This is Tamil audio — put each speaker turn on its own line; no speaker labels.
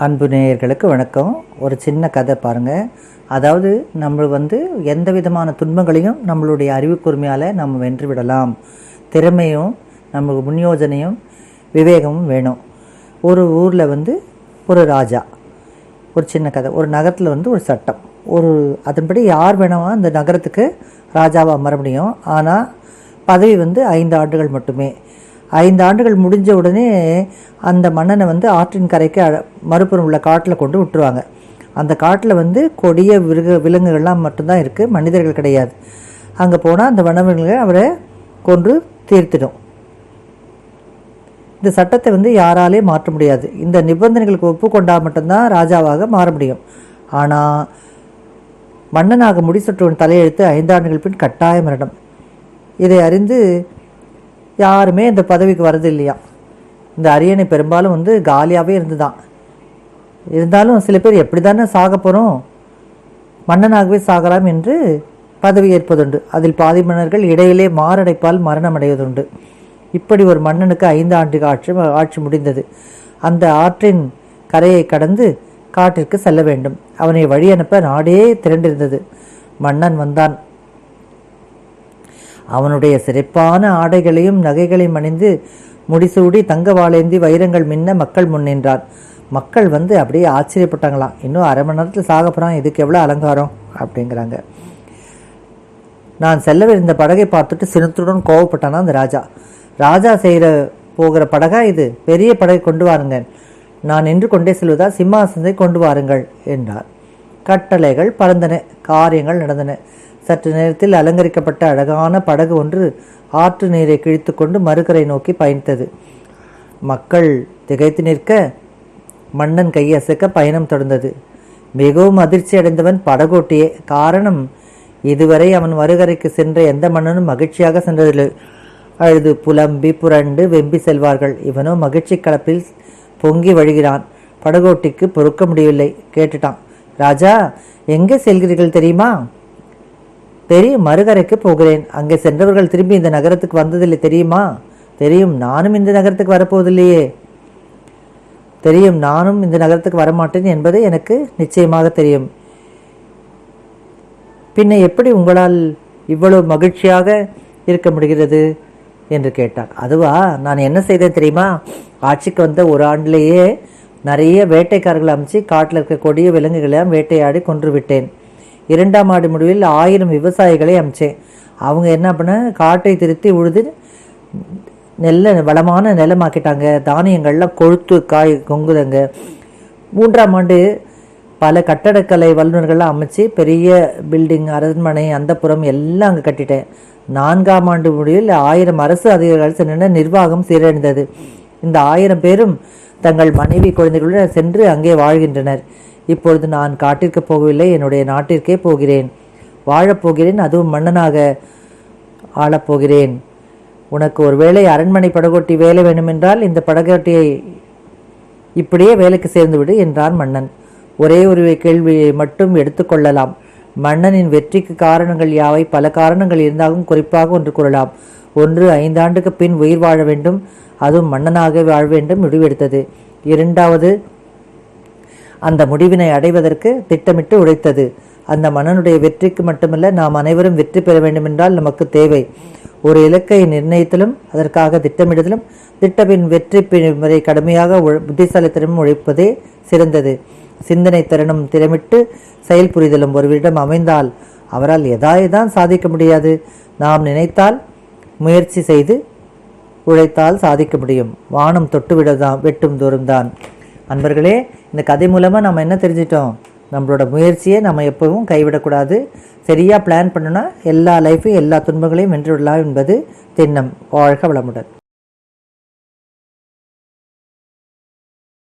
அன்பு நேயர்களுக்கு வணக்கம். ஒரு சின்ன கதை பாருங்கள் அதாவது நம்ம வந்து எந்த விதமான துன்பங்களையும் நம்மளுடைய அறிவுக்குரிமையால் நம்ம வென்று விடலாம். திறமையும் நமக்கு முன்யோஜனையும் விவேகமும் வேணும். ஒரு ஊரில் வந்து ஒரு ராஜா. ஒரு சின்ன கதை. ஒரு நகரத்தில் வந்து ஒரு சட்டம். ஒரு அதன்படி யார் வேணாலும் அந்த நகரத்துக்கு ராஜாவாக அமர முடியும். ஆனால் பதவி வந்து ஐந்து ஆண்டுகள் மட்டுமே. ஐந்து ஆண்டுகள் முடிஞ்ச உடனே அந்த மன்னனை வந்து ஆற்றின் கரைக்கு மறுபுறம் உள்ள காட்டில் கொண்டு விட்டுருவாங்க. அந்த காட்டில் வந்து கொடிய விருக விலங்குகள்லாம் மட்டும்தான் இருக்குது மனிதர்கள் கிடையாது. அங்கே போனால் அந்த வனவிலங்குகள் அவரை கொன்று தீர்த்திடும். இந்த சட்டத்தை வந்து யாராலே மாற்ற முடியாது. இந்த நிபந்தனைகளுக்கு ஒப்புக்கொண்டால் மட்டும்தான் ராஜாவாக மாற முடியும். ஆனால் மன்னனாக முடிசூட்டுவன் தலையெழுத்து ஐந்தாண்டுகள் பின் கட்டாய மரணம். இதை அறிந்து யாருமே இந்த பதவிக்கு வரது இல்லையா? இந்த அரியணை பெரும்பாலும் வந்து காலியாகவே இருந்துதான். இருந்தாலும் சில பேர் எப்படி தானே சாக போகிறோம் மன்னனாகவே சாகலாம் என்று பதவி ஏற்பதுண்டு. அதில் பாதி மன்னர்கள் இடையிலே மாரடைப்பால் மரணம் அடைவதுண்டு இப்படி ஒரு மன்னனுக்கு ஐந்து ஆண்டு ஆட்சி ஆட்சி முடிந்தது. அந்த ஆற்றின் கரையை கடந்து காட்டிற்கு செல்ல வேண்டும். அவனை வழி அனுப்ப நாடே திரண்டிருந்தது. மன்னன் வந்தான். அவனுடைய சிறப்பான ஆடைகளையும் நகைகளையும் அணிந்து முடிசூடி தங்க வாழேந்தி வைரங்கள் மின்ன மக்கள் முன்னின்றான் மக்கள் வந்து அப்படியே ஆச்சரியப்பட்டாங்களாம் இன்னும் அரை மணி நேரத்தில் சாக போகிறான் இதுக்கு எவ்வளோ அலங்காரம்? அப்படிங்கிறாங்க. நான் செல்லவிருந்த படகை பார்த்துட்டு சினத்துடன் கோவப்பட்டானா அந்த ராஜா? ராஜா செய்கிற போகிற படகா இது? பெரிய படகை கொண்டு வாருங்க நான் நின்று கொண்டே செல்வதா? சிம்மாசனத்தை கொண்டு வாருங்கள் என்றார். கட்டளைகள் பறந்தன காரியங்கள் நடந்தன. சற்று நேரத்தில் அலங்கரிக்கப்பட்ட அழகான படகு ஒன்று ஆற்று நீரை கிழித்து கொண்டு மறுகரை நோக்கி பயணித்தது. மக்கள் திகைத்து நிற்க மன்னன் கையசைக்க பயணம் தொடர்ந்தது. மிகவும் அதிர்ச்சி அடைந்தவன் படகோட்டியே. காரணம் இதுவரை அவன் மறுகரைக்கு சென்ற எந்த மன்னனும் மகிழ்ச்சியாக சென்றதில்லை. அழுது புலம்பி புரண்டு வெம்பி செல்வார்கள். இவனோ மகிழ்ச்சி கலப்பில் பொங்கி வழிகிறான். படகோட்டிக்கு பொறுக்க முடியவில்லை. கேட்டுட்டான். ராஜா எங்கே செல்கிறீர்கள் தெரியுமா? தெரியும் மறுகரைக்கு போகிறேன். அங்கே சென்றவர்கள் திரும்பி இந்த நகரத்துக்கு வந்ததில்லை தெரியுமா? தெரியும் நானும் இந்த நகரத்துக்கு வரப்போவதில்லையே. தெரியும் நானும் இந்த நகரத்துக்கு வரமாட்டேன் என்பது எனக்கு நிச்சயமாக தெரியும். பின்ன எப்படி உங்களால் இவ்வளவு மகிழ்ச்சியாக இருக்க முடிகிறது? என்று கேட்டார். அதுவா நான் என்ன செய்தேன் தெரியுமா? ஆட்சிக்கு வந்த ஒரு ஆண்டிலேயே நிறைய வேட்டைக்காரர்களை அமைச்சு காட்டில் இருக்க கொடிய விலங்குகளையும் வேட்டையாடி கொன்று விட்டேன். இரண்டாம் ஆண்டு முடிவில் ஆயிரம் விவசாயிகளை அமைச்சேன். அவங்க என்ன பண்ண காட்டை திருத்தி உழுது நெல்ல வளமான நிலமாக்கிட்டாங்க. தானியங்கள்லாம் கொழுத்து காய் கொங்குதங்க. மூன்றாம் ஆண்டு பல கட்டடக்கலை வல்லுநர்கள்லாம் அமைச்சு பெரிய பில்டிங் அரண்மனை அந்தப்புறம் எல்லாம் அங்கே கட்டிட்டேன். நான்காம் ஆண்டு முடிவில் ஆயிரம் அரசு அதிகாரிகள் சென்ற நிர்வாகம் சீரழிந்தது இந்த ஆயிரம் பேரும் தங்கள் மனைவி குழந்தைகளுடன் சென்று அங்கே வாழ்கின்றனர். இப்பொழுது நான் காட்டிற்கு போகவில்லை என்னுடைய நாட்டிற்கே போகிறேன். வாழப்போகிறேன் அதுவும் மன்னனாக ஆளப்போகிறேன் உனக்கு ஒருவேளை அரண்மனை படகோட்டி வேலை வேண்டுமென்றால் இந்த படகோட்டியை இப்படியே வேலைக்கு சேர்ந்துவிடு என்றான் மன்னன். ஒரே ஒரு கேள்வியை மட்டும் எடுத்துக்கொள்ளலாம் மன்னனின் வெற்றிக்கு காரணங்கள் யாவை? பல காரணங்கள் இருந்தாலும் குறிப்பாக ஒன்று கூறலாம். ஒன்று ஐந்தாண்டுக்கு பின் உயிர் வாழ வேண்டும் அதுவும் மன்னனாக வாழ வேண்டும் முடிவெடுத்தது. இரண்டாவது அந்த முடிவினை அடைவதற்கு திட்டமிட்டு உழைத்தது. அந்த மன்னனுடைய வெற்றிக்கு மட்டுமல்ல நாம் அனைவரும் வெற்றி பெற வேண்டுமென்றால் நமக்கு தேவை. ஒரு இலக்கை நிர்ணயித்தலும் அதற்காக திட்டமிடுதலும் திட்டமின் வெற்றி பி- கடுமையாக உழ- புத்திசாலித்தனமும் உழைப்பதே சிறந்தது. சிந்தனை திறனும் திறமிட்டு செயல் புரிதலும் ஒருவரிடம் அமைந்தால் அவரால் எதாயதான் சாதிக்க முடியாது. நாம் நினைத்தால் முயற்சி செய்து உழைத்தால் சாதிக்க முடியும். வானம் தொட்டுவிடதான் வெட்டும் தூரம்தான் அன்பர்களே இந்த கதை மூலமாக நம்ம என்ன தெரிஞ்சிட்டோம்? நம்மளோட முயற்சியை நம்ம எப்பவும் கைவிடக்கூடாது. சரியாக பிளான் பண்ணுனா எல்லா லைஃபையும் எல்லா துன்பங்களையும் வென்று விடலாம் என்பது திண்ணம் வாழ்க வளமுடன்.